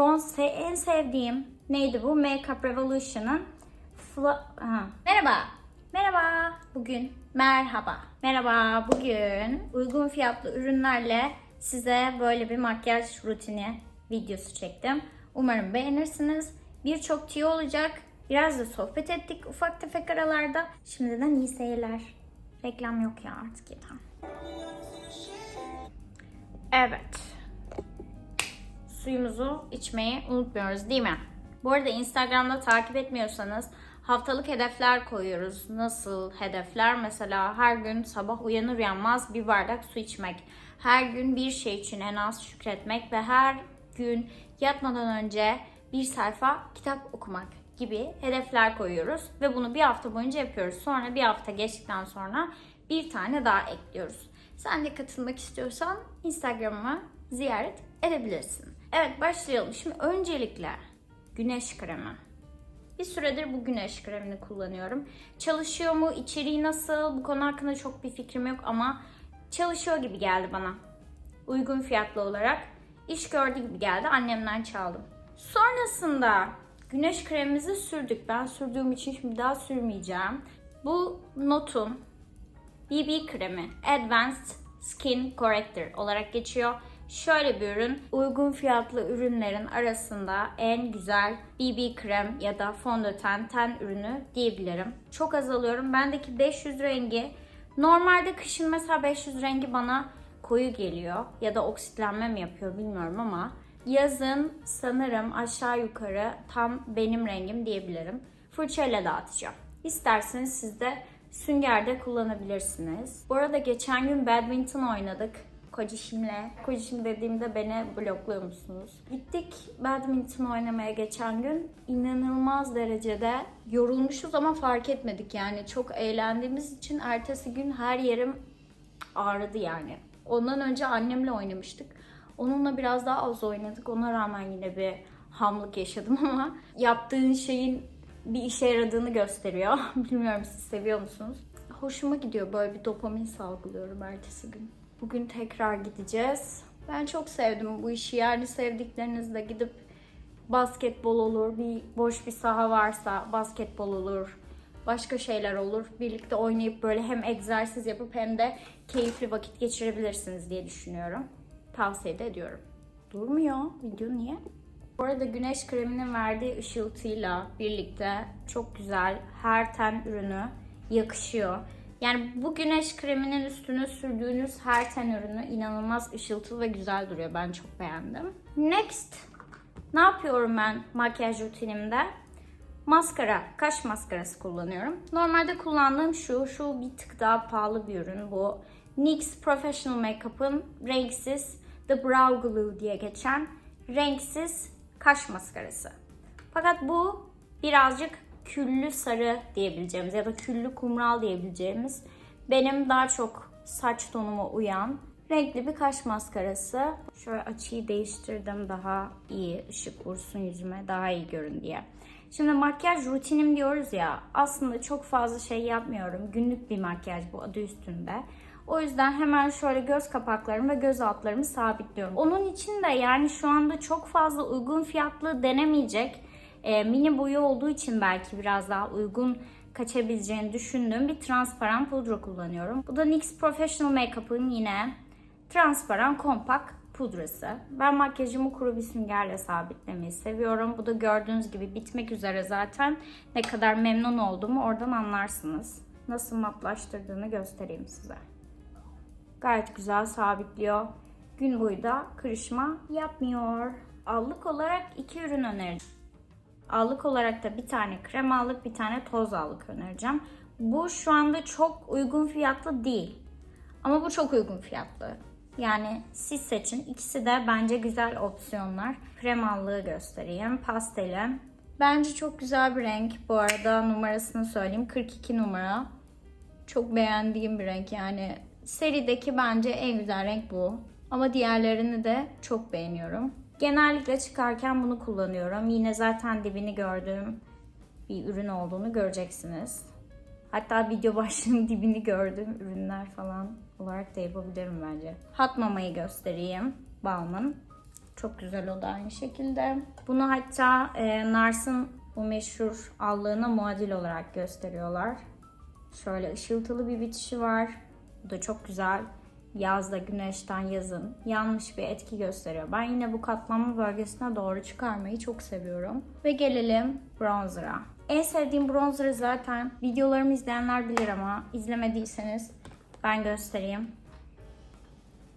Bronze en sevdiğim neydi bu? Makeup Revolution'ın. Merhaba. Merhaba. Bugün merhaba. Merhaba. Bugün uygun fiyatlı ürünlerle size böyle bir makyaj rutini videosu çektim. Umarım beğenirsiniz. Birçok tüyo olacak. Biraz da sohbet ettik ufak tefek aralarda. Şimdiden iyi seyirler. Reklam yok ya artık yeter. Evet. Suyumuzu içmeyi unutmuyoruz değil mi? Bu arada Instagram'da takip etmiyorsanız haftalık hedefler koyuyoruz. Nasıl hedefler? Mesela her gün sabah uyanır uyanmaz bir bardak su içmek. Her gün bir şey için en az şükretmek ve her gün yatmadan önce bir sayfa kitap okumak gibi hedefler koyuyoruz ve bunu bir hafta boyunca yapıyoruz. Sonra bir hafta geçtikten sonra bir tane daha ekliyoruz. Sen de katılmak istiyorsan Instagram'ıma ziyaret edebilirsin. Evet başlayalım. Şimdi öncelikle güneş kremi. Bir süredir bu güneş kremini kullanıyorum. Çalışıyor mu? İçeriği nasıl? Bu konu hakkında çok bir fikrim yok ama çalışıyor gibi geldi bana. Uygun fiyatlı olarak iş gördü gibi geldi. Annemden çaldım. Sonrasında güneş kremimizi sürdük. Ben sürdüğüm için şimdi daha sürmeyeceğim. Bu Notun BB kremi Advanced Skin Corrector olarak geçiyor. Şöyle bir ürün, uygun fiyatlı ürünlerin arasında en güzel BB krem ya da fondöten ten ürünü diyebilirim. Çok az alıyorum. Bendeki 500 rengi normalde kışın mesela 500 rengi bana koyu geliyor ya da oksitlenme mi yapıyor bilmiyorum ama yazın sanırım aşağı yukarı tam benim rengim diyebilirim. Fırçayla dağıtacağım. İsterseniz siz de süngerde kullanabilirsiniz. Bu arada geçen gün badminton oynadık. Kocişimle. Kocişim dediğimde beni blokluyor musunuz? Gittik badminton oynamaya geçen gün. İnanılmaz derecede yorulmuşuz ama fark etmedik yani. Çok eğlendiğimiz için ertesi gün her yerim ağrıdı yani. Ondan önce annemle oynamıştık. Onunla biraz daha az oynadık. Ona rağmen yine bir hamlık yaşadım ama yaptığın şeyin bir işe yaradığını gösteriyor. Bilmiyorum siz seviyor musunuz? Hoşuma gidiyor böyle bir dopamin salgılıyorum ertesi gün. Bugün tekrar gideceğiz. Ben çok sevdim bu işi. Yani sevdiklerinizle gidip basketbol olur, bir boş bir saha varsa basketbol olur, başka şeyler olur. Birlikte oynayıp böyle hem egzersiz yapıp hem de keyifli vakit geçirebilirsiniz diye düşünüyorum. Tavsiye de ediyorum. Durmuyor. Video niye? Bu arada güneş kreminin verdiği ışıltıyla birlikte çok güzel her ten ürünü yakışıyor. Yani bu güneş kreminin üstüne sürdüğünüz her ten ürünü inanılmaz ışıltılı ve güzel duruyor. Ben çok beğendim. Next. Ne yapıyorum ben makyaj rutinimde? Maskara, kaş maskarası kullanıyorum. Normalde kullandığım şu, şu bir tık daha pahalı bir ürün bu. NYX Professional Makeup'ın renksiz The Brow Glue diye geçen renksiz kaş maskarası. Fakat bu birazcık küllü sarı diyebileceğimiz ya da küllü kumral diyebileceğimiz benim daha çok saç tonuma uyan renkli bir kaş maskarası. Şöyle açıyı değiştirdim daha iyi ışık vursun yüzüme daha iyi görün diye. Şimdi makyaj rutinim diyoruz ya aslında çok fazla şey yapmıyorum. Günlük bir makyaj bu adı üstünde. O yüzden hemen şöyle göz kapaklarımı ve göz altlarımı sabitliyorum. Onun için de yani şu anda çok fazla uygun fiyatlı denemeyecek e, mini boyu olduğu için belki biraz daha uygun kaçabileceğini düşündüğüm bir transparan pudra kullanıyorum. Bu da NYX Professional Makeup'ın yine transparan kompak pudrası. Ben makyajımı kuru bir süngerle sabitlemeyi seviyorum. Bu da gördüğünüz gibi bitmek üzere zaten. Ne kadar memnun olduğumu oradan anlarsınız. Nasıl matlaştırdığını göstereyim size. Gayet güzel sabitliyor. Gün boyu da kırışma yapmıyor. Allık olarak iki ürün önereceğim. Allık olarak da bir tane krem allık, bir tane toz allık önereceğim. Bu şu anda çok uygun fiyatlı değil. Ama bu çok uygun fiyatlı. Yani siz seçin. İkisi de bence güzel opsiyonlar. Krem allığı göstereyim. Pasteli. Bence çok güzel bir renk. Bu arada numarasını söyleyeyim. 42 numara. Çok beğendiğim bir renk yani. Serideki bence en güzel renk bu. Ama diğerlerini de çok beğeniyorum. Genellikle çıkarken bunu kullanıyorum. Yine zaten dibini gördüğüm bir ürün olduğunu göreceksiniz. Hatta video başlığının dibini gördüğüm ürünler falan olarak da yapabilirim bence. Hat mamayı göstereyim. Balm'ın. Çok güzel o da aynı şekilde. Bunu hatta e, Nars'ın bu meşhur allığına muadil olarak gösteriyorlar. Şöyle ışıltılı bir bitişi var. Bu da çok güzel. Yazda güneşten yazın yanmış bir etki gösteriyor. Ben yine bu katlanma bölgesine doğru çıkarmayı çok seviyorum. Ve gelelim bronzer'a. En sevdiğim bronzer'ı zaten videolarımı izleyenler bilir ama izlemediyseniz ben göstereyim.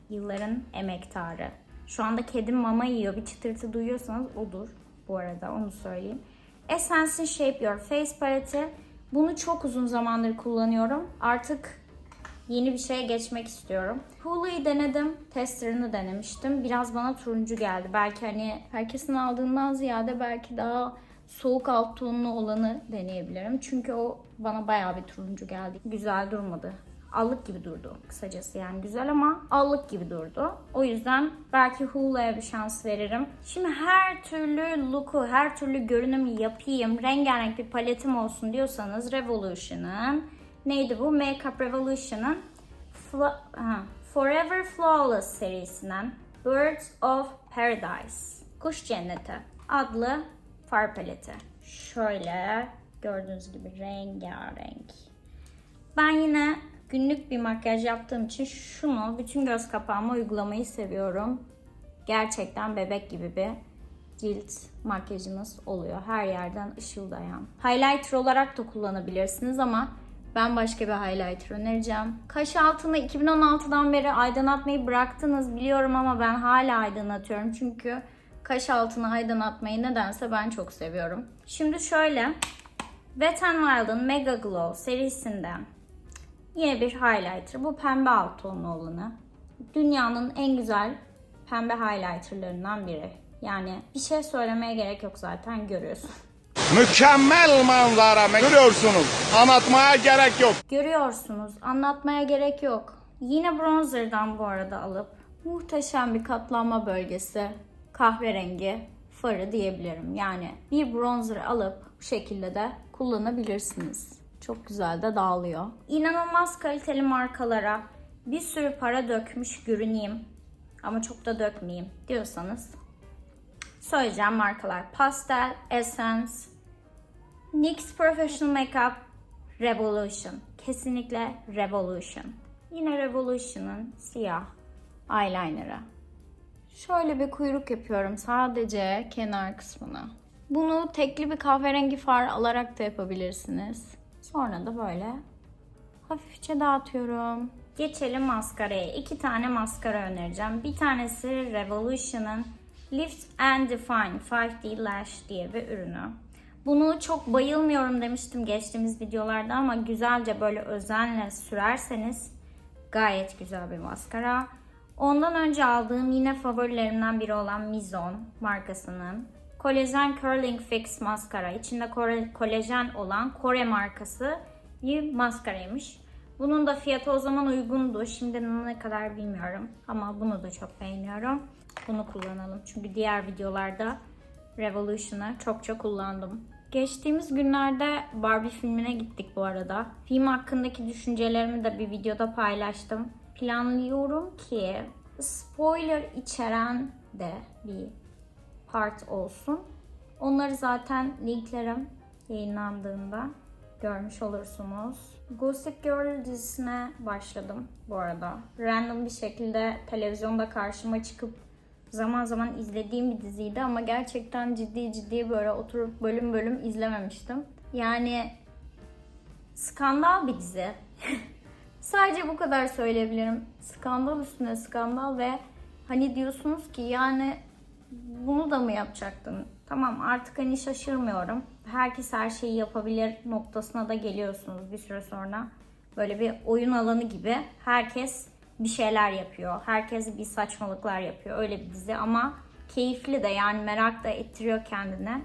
Yılların emektarı. Şu anda kedim mama yiyor. Bir çıtırtı duyuyorsanız odur. Bu arada onu söyleyeyim. Essence'in Shape Your Face paleti. Bunu çok uzun zamandır kullanıyorum. Artık yeni bir şeye geçmek istiyorum. Hulu'yu denedim. Tester'ını denemiştim. Biraz bana turuncu geldi. Belki hani herkesin aldığından ziyade belki daha soğuk alt tonlu olanı deneyebilirim. Çünkü o bana bayağı bir turuncu geldi. Güzel durmadı. Allık gibi durdu kısacası yani güzel ama allık gibi durdu. O yüzden belki Hulu'ya bir şans veririm. Şimdi her türlü look'u, her türlü görünümü yapayım, rengarenk bir paletim olsun diyorsanız Revolution'ın neydi bu? Makeup Revolution'ın Forever Flawless serisinden Birds of Paradise Kuş Cenneti adlı far paleti. Şöyle gördüğünüz gibi rengarenk. Ben yine günlük bir makyaj yaptığım için şunu bütün göz kapağıma uygulamayı seviyorum. Gerçekten bebek gibi bir cilt makyajınız oluyor. Her yerden ışıldayan. Highlighter olarak da kullanabilirsiniz ama ben başka bir highlighter önereceğim. Kaş altını 2016'dan beri aydınlatmayı bıraktınız biliyorum ama ben hala aydınlatıyorum. Çünkü kaş altını aydınlatmayı nedense ben çok seviyorum. Şimdi şöyle Wet n Wild'ın Mega Glow serisinden yine bir highlighter. Bu pembe alt tonlu olanı. Dünyanın en güzel pembe highlighterlarından biri. Yani bir şey söylemeye gerek yok zaten görüyorsun. Mükemmel manzara görüyorsunuz. Anlatmaya gerek yok. Görüyorsunuz. Anlatmaya gerek yok. Yine bronzer'dan bu arada alıp muhteşem bir katlanma bölgesi kahverengi farı diyebilirim. Yani bir bronzer alıp bu şekilde de kullanabilirsiniz. Çok güzel de dağılıyor. İnanılmaz kaliteli markalara bir sürü para dökmüş görüneyim ama çok da dökmeyeyim diyorsanız söyleyeceğim markalar Pastel, Essence, NYX Professional Makeup Revolution. Kesinlikle Revolution. Yine Revolution'ın siyah eyeliner'ı. Şöyle bir kuyruk yapıyorum sadece kenar kısmına. Bunu tekli bir kahverengi far alarak da yapabilirsiniz. Sonra da böyle hafifçe dağıtıyorum. Geçelim maskaraya. İki tane maskara önereceğim. Bir tanesi Revolution'ın Lift and Define 5D Lash diye bir ürünü. Bunu çok bayılmıyorum demiştim geçtiğimiz videolarda ama güzelce böyle özenle sürerseniz gayet güzel bir maskara. Ondan önce aldığım yine favorilerimden biri olan Mizon markasının Collagen Curling Fix maskara. İçinde kolajen olan Kore markası bir maskaraymış. Bunun da fiyatı o zaman uygundu. Şimdi ne kadar bilmiyorum. Ama bunu da çok beğeniyorum. Bunu kullanalım. Çünkü diğer videolarda Revolution'ı çokça kullandım. Geçtiğimiz günlerde Barbie filmine gittik bu arada. Film hakkındaki düşüncelerimi de bir videoda paylaştım. Planlıyorum ki spoiler içeren de bir part olsun. Onları zaten linklerim yayınlandığında görmüş olursunuz. Gossip Girl dizisine başladım bu arada. Random bir şekilde televizyonda karşıma çıkıp zaman zaman izlediğim bir diziydi ama gerçekten ciddi ciddi böyle oturup bölüm bölüm izlememiştim. Yani skandal bir dizi. Sadece bu kadar söyleyebilirim. Skandal üstüne skandal ve hani diyorsunuz ki yani bunu da mı yapacaktın? Tamam artık hani şaşırmıyorum. Herkes her şeyi yapabilir noktasına da geliyorsunuz bir süre sonra. Böyle bir oyun alanı gibi herkes bir şeyler yapıyor. Herkes bir saçmalıklar yapıyor. Öyle bir dizi ama keyifli de yani merak da ettiriyor kendine.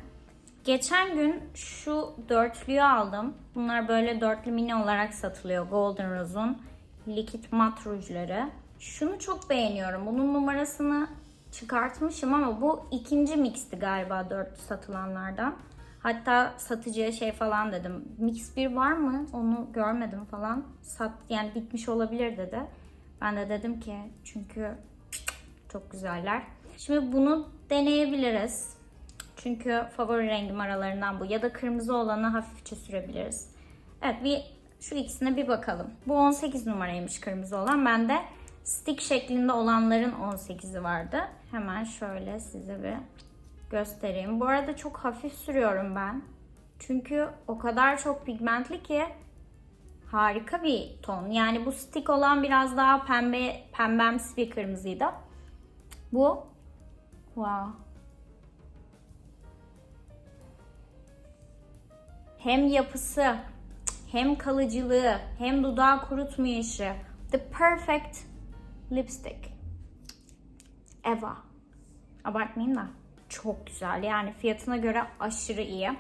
Geçen gün şu dörtlüyü aldım. Bunlar böyle dörtlü mini olarak satılıyor. Golden Rose'un likit mat rujları. Şunu çok beğeniyorum. Bunun numarasını çıkartmışım ama bu ikinci mixti galiba dörtlü satılanlardan. Hatta satıcıya şey falan dedim. Mix bir var mı? Onu görmedim falan. Sat yani bitmiş olabilir dedi. Ben de dedim ki çünkü çok güzeller. Şimdi bunu deneyebiliriz. Çünkü favori rengim aralarından bu. Ya da kırmızı olanı hafifçe sürebiliriz. Evet bir şu ikisine bir bakalım. Bu 18 numaraymış kırmızı olan. Bende stick şeklinde olanların 18'i vardı. Hemen şöyle size bir göstereyim. Bu arada çok hafif sürüyorum ben. Çünkü o kadar çok pigmentli ki harika bir ton. Yani bu stick olan biraz daha pembe pembemsi bir kırmızıydı. Bu wow. Hem yapısı, hem kalıcılığı, hem dudağı kurutmayışı. The perfect lipstick. Eva. Abartmayayım da. Çok güzel. Yani fiyatına göre aşırı iyi.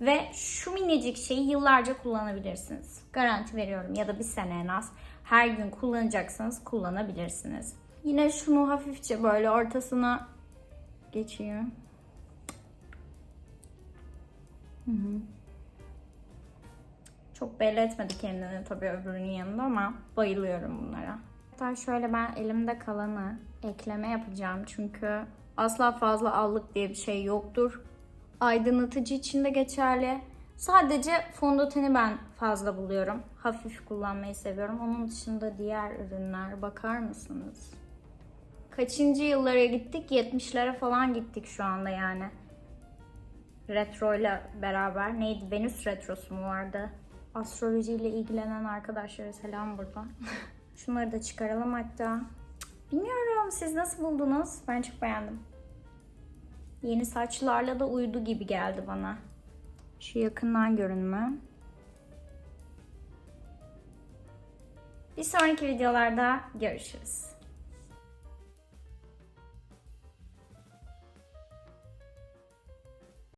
Ve şu minicik şeyi yıllarca kullanabilirsiniz. Garanti veriyorum. Ya da bir sene en az. Her gün kullanacaksanız kullanabilirsiniz. Yine şunu hafifçe böyle ortasına geçiyor. Çok belli etmedi kendini tabii öbürünün yanında ama bayılıyorum bunlara. Hatta şöyle ben elimde kalanı ekleme yapacağım çünkü asla fazla allık diye bir şey yoktur. Aydınlatıcı için de geçerli. Sadece fondöteni ben fazla buluyorum. Hafif kullanmayı seviyorum. Onun dışında diğer ürünler bakar mısınız? Kaçıncı yıllara gittik? 70'lere falan gittik şu anda yani. Retro ile beraber. Neydi? Venüs retrosu mu vardı? Astrolojiyle ilgilenen arkadaşlara selam buradan. Şunları da çıkaralım hatta. Bilmiyorum siz nasıl buldunuz? Ben çok beğendim. Yeni saçlarla da uydu gibi geldi bana. Şu yakından görünme. Bir sonraki videolarda görüşürüz.